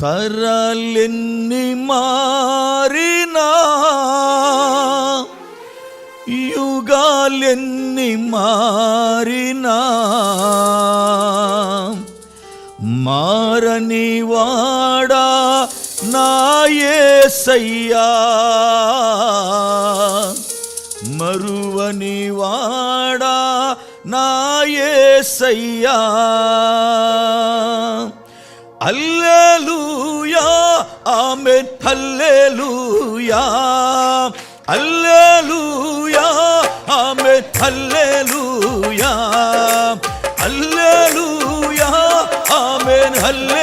తరలెన్ని మారినా యుగాలెన్ని మారినా మారని వాడా నాయసయ్యా మరువని వాడా నాయసయ్యా alleluia amen hallelujah. Alleluia amen hallelujah. Alleluia amen హల్లె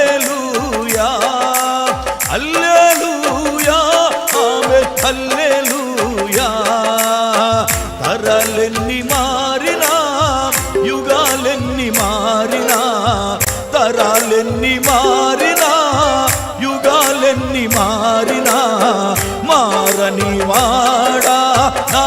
కాలెన్ని మారినా యుగాలెన్ని మారినా మారని వాడా నా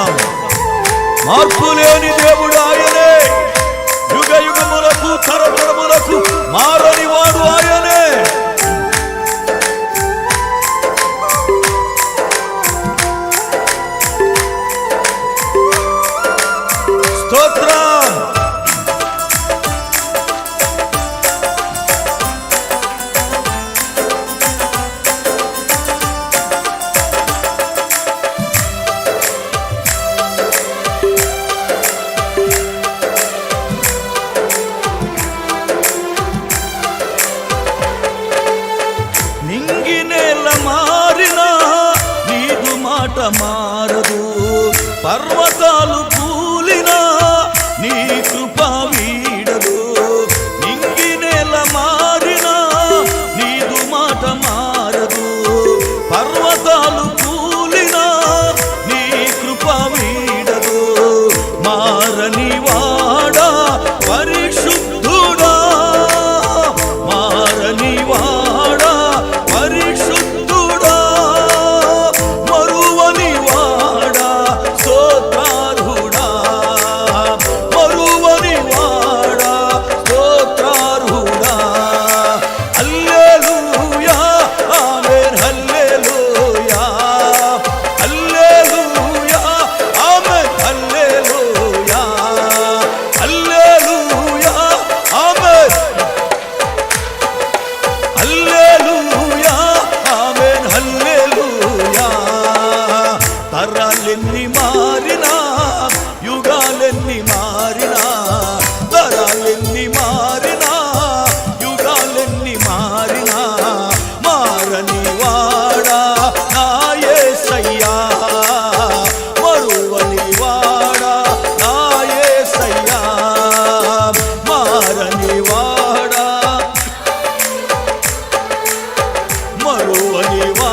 స్తోత్రం మార్పు లేని దేవుడు ఆయనే. యుగ యుగములకు తరతరములకు మారని 我女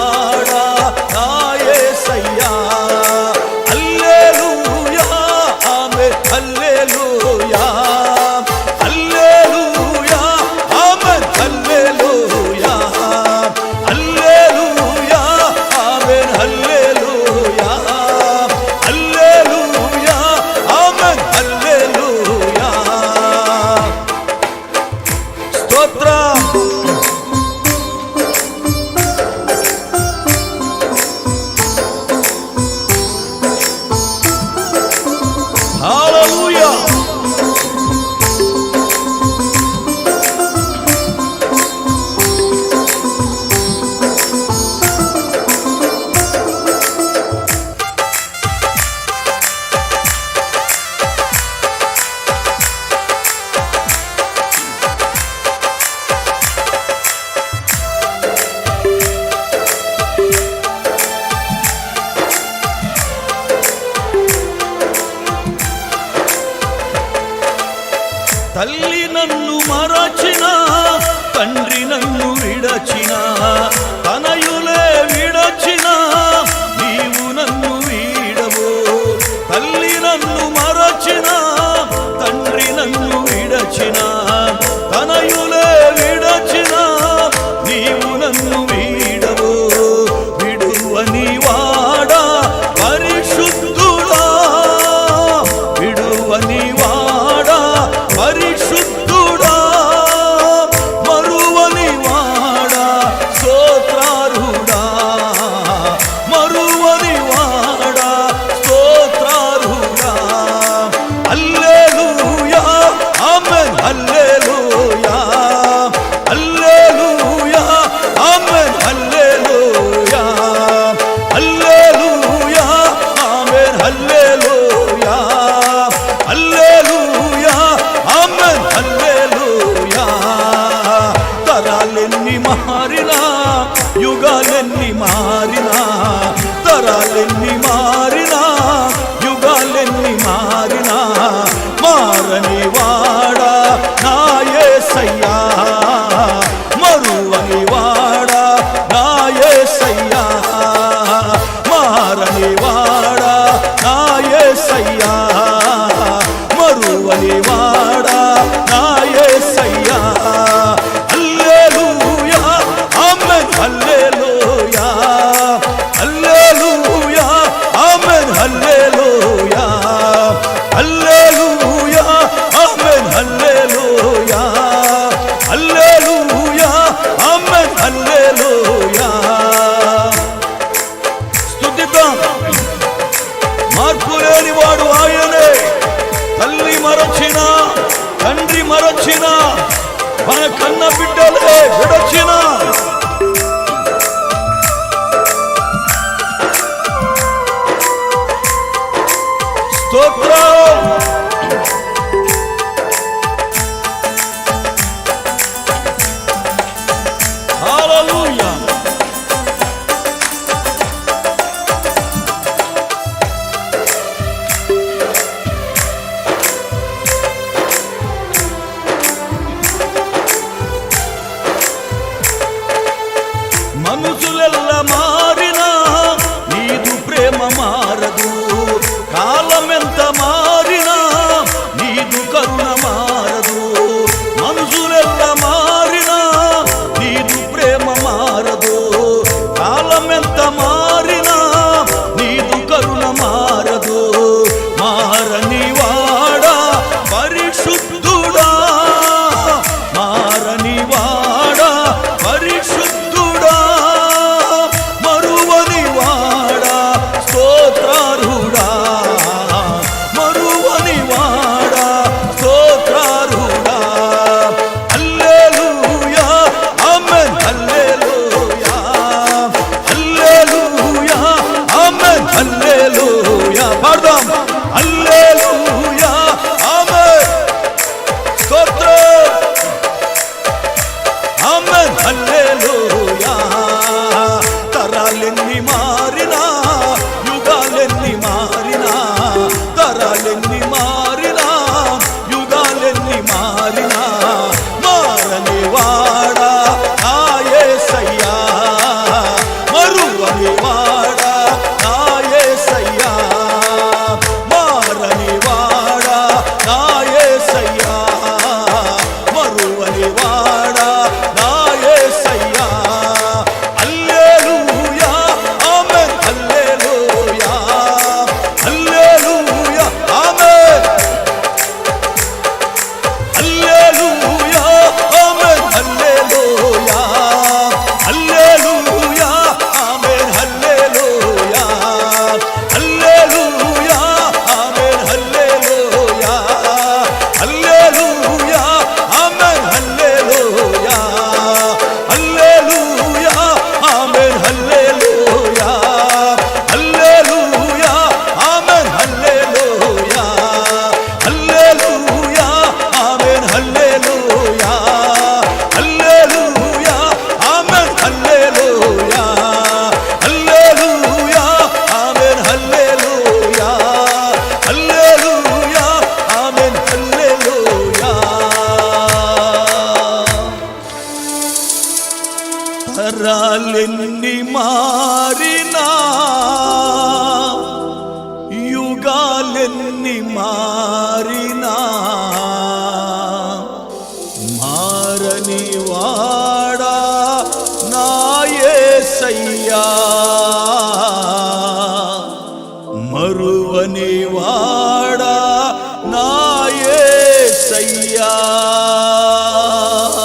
స్తోత్రం మారినా. మారని వాడా నాయసయ్యా మరువని